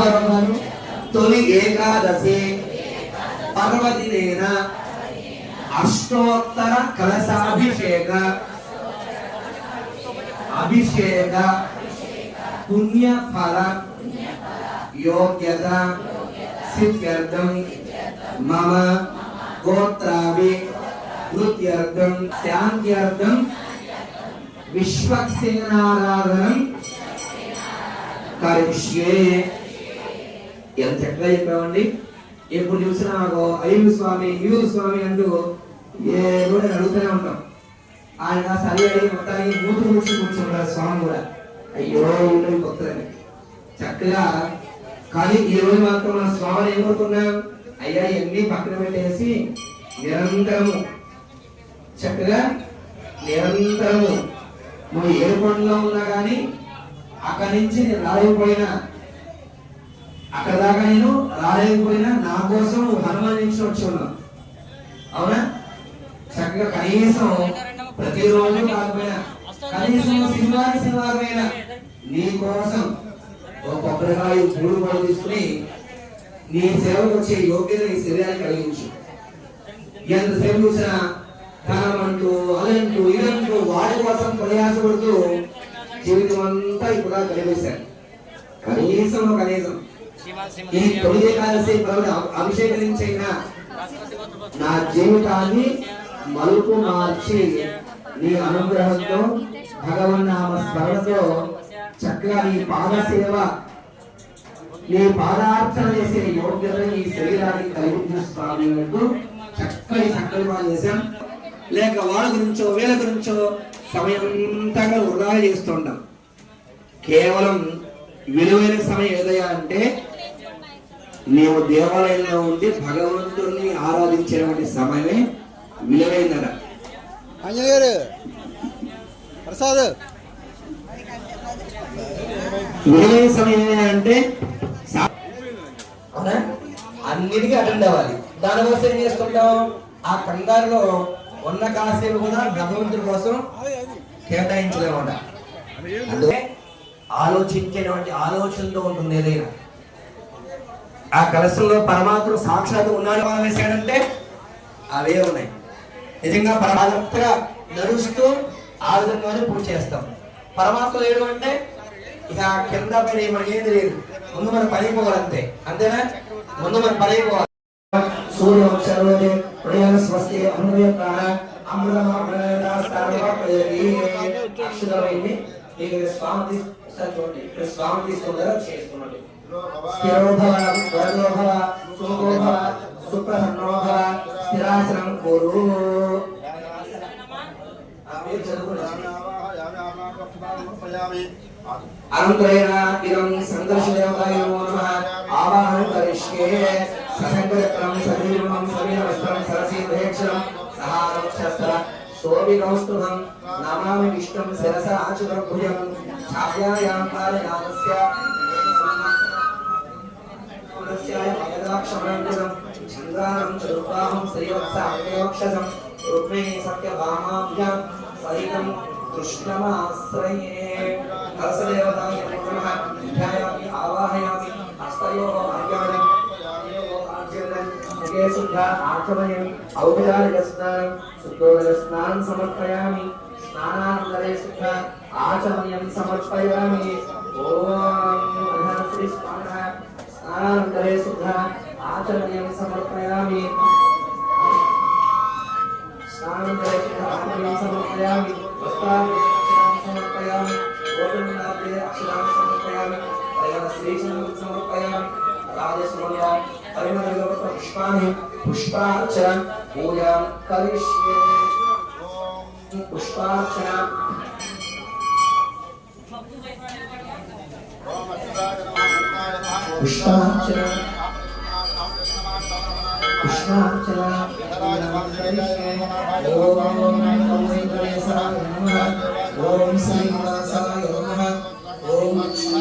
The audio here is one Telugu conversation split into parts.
ఆహ్వానం తొలి ఏకాదశి పర్వదినేన అష్టోత్తర కలశాభిషేక అభిషేక పుణ్యఫల యోగ్యత సిద్ధ్యర్థం మమ గోత్రాభి వృత్ర్థం శాంత్యర్థం విశ్వక్సేనారాధనం కరిష్యే. ఎంత చక్కగా చెప్పామండి? ఎప్పుడు చూసినా మాకు అయ్యూరు స్వామి అయ్యూరు స్వామి అంటూ ఏ కూడా అడుగుతూనే ఉంటాం. ఆయన సరి అడిగి మొత్తానికి మూతి కూర్చి కూర్చుంటారు స్వామి కూడా. అయ్యో ఇల్లు కొత్తదని చక్కగా కానీ ఈ రోజు మాత్రం నా స్వామిని ఏం కోరుకున్నాం అయ్యా ఇవన్నీ పక్కన పెట్టేసి నిరంతరము చక్కగా నిరంతరము. నువ్వు ఏ పనిలో ఉన్నా కానీ అక్కడి నుంచి నేను రాలేకపోయినా అక్కడ దాకా నేను రాలేకపోయినా నా కోసం హనుమాన్ నుంచి వచ్చి ఉన్నాను అవునా? చక్కగా కనీసం ప్రతిరోజు కాకపోయినా కనీసం శనివారం శనివారం అయినా నీ కోసం ఒక కొబ్బరికాయ మూడు పళ్ళు తీసుకుని నీ సేవకు వచ్చే యోగ్యత నీ శరీరానికి కలిగించు. ఎంతసేపు చూసినా ధనం అంటూ అదంటూ ఇదంటూ వాడి కోసం ప్రయాసపడుతూ జీవితం అంతా ఇప్పుడు కలిపేశారు కనీసం కనీసం ఈ తొలి ఏకాదశి ప్రభుని అభి- అభిషేకించైనా నా జీవితాన్ని మలుపు మార్చి నీ అనుగ్రహంతో భగవన్నామ స్మరణతో చక్కగా నీ పాద సేవ నీ పాదార్చన చేసే యోగ్యత నీ శరీరానికి కలిగి స్వామి అంటూ చక్కని సంకల్పాలు చేశాం. లేక వాళ్ళ గురించో వీళ్ళ గురించో సమయం అంతా వృధా చేస్తుంటాం. కేవలం విలువైన సమయం ఏదయ్యా అంటే నీవు దేవాలయంలో ఉండి భగవంతుడిని ఆరాధించేటువంటి సమయమే గారు ప్రసాద్. విలువైన సమయం అంటే అవునా? అన్నిటికీ అటెండ్ అవ్వాలి దానికోసం ఏం చేసుకుంటాం? ఆ కంగారులో ఉన్న కాసేపు కూడా భగవంతుడి కోసం కేటాయించలేమట అందుకే ఆలోచించేటువంటి ఆలోచనతో ఉంటుంది ఏదైనా. ఆ కలశంలో పరమాత్మ సాక్షాత్ ఉన్నాడు మనం వేసాడంటే అవే ఉన్నాయి. నిజంగా పరమాత్మగా నడుస్తూ ఆ విధంగానే పూజ చేస్తాం. పరమాత్మ లేడు అంటే ఇక కింద పని మనకి ఏది లేదు ముందు మనం పని పోవాలంతే అంతేనా? ముందు మనం పని పోవాలి సూర్య సర్వదే స్వస్తి అమృత ప్రాణ అమృతమ అక్షరమైంది ఇక స్వామి తీసు- ఒకసారి చూడండి. ఇక్కడ స్వామి తీసుకున్నారా? చేసుకున్నాడు. స్థిరోభవ వరదోభవ సుఖోభవ సుప్రసన్నోభవ స్థిరాసనం కురు. అనంతరేణ ఇదం నమో. ఆవాహనం కరిష్యే సశంకరత్రం సజీవం సమీరవస్త్రం సరసీభేక్షరం సహారక్షస్త్ర శోభికౌస్తుభం नमामि विष्णुं शिरसा आचुर्भुजं छायायां पारयामस्य पुरस्याय मयदाक्षमणकुलं छन्दानं च रूपाहं श्रीवत्साङ्गवक्षसं सत्यभामाभ्यां सहितं कृष्णमाश्रये। हर्षदेवताय पुनः ध्यायामि आवाहयामि हस्तयोः भाग्याणं मुखे शुद्धा आचमयम् औपचारिकस्नानं शुद्धोदरस्नानं समर्पयामि। स्नानानन्तरेषु आचमनीयं समर्पयामि। ॐ श्री स्वाहा। स्नानानन्तरे शुद्ध आचमनीयं समर्पयामि। स्नानानन्तरे शुद्ध आचमनीयं समर्पयामि। वस्त्राणि समर्पयामि। गोपिनाथे अक्षराणि समर्पयामि। श्रीचन्द्रं समर्पयामि। राजसूर्य हरिमलगवपुष्पाणि पुष्पार्चनं पूजां करिष्ये। పుష్పార్చన. పుష్పార్చన. పుష్పార్చన. ఓం నమః. ఓం శ్రీనివాసాయ నమః ఓం నమః.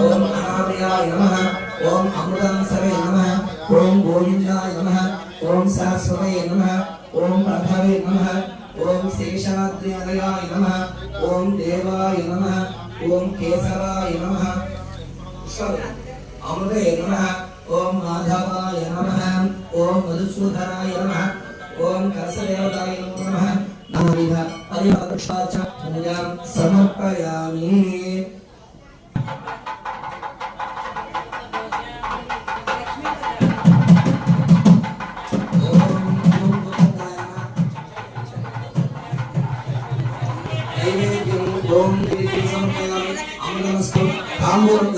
ఓం మహాప్రియాయ నమః. ఓం అమృతం సవే నమః ఓం గోవిందాయ నమః ఓం శాశ్వతే నమః ఓం ప్రభవే నమః ఓం శేషాద్రియాయ నమః ఓం దేవాయ నమః ఓం కేశవాయ నమః అమృతయ నమః ఓం మాధవాయ నమః ఓం మధుసూదనాయ నమః ఓం కలసదేవతాయ నమః నమః పరిపక్షాచ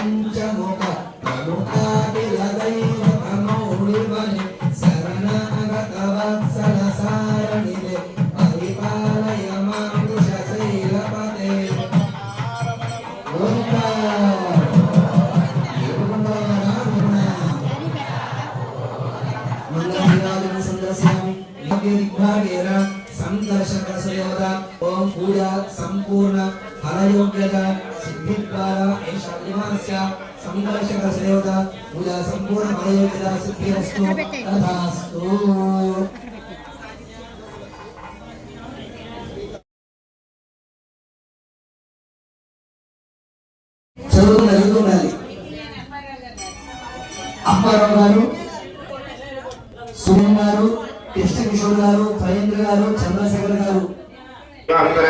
ఓం గురు వరస్పతి నవరంగం దత్తసరసనామకం తాంబూలం ప్రతిష్ఠానం తాంబూలం సమర్పయామి కాలాయ కలోచనలోకపతి విజయీన వెంకటశైలపతే శచతుర్ముఖ షణ్ముఖ పంచముఖ ప్రముఖాఖిలదైవ ప్రమౌళిమణి శరణాగత ఓం పూజా సంపూర్ణ ఫలయోగ్యత సిద్ధి ద్వారా ఏష నివాస్య సేవత పూజా సంపూర్ణ ఫలయోగ్యత సిద్ధిరస్తు తథాస్తు చదువు చదువుతుండాలి అప్పారావు గారు సుమన్ గారు కృష్ణ కిషోర్ గారు ఫయేంద్ర గారు చంద్రశేఖర్ గారు அனுப்புகிற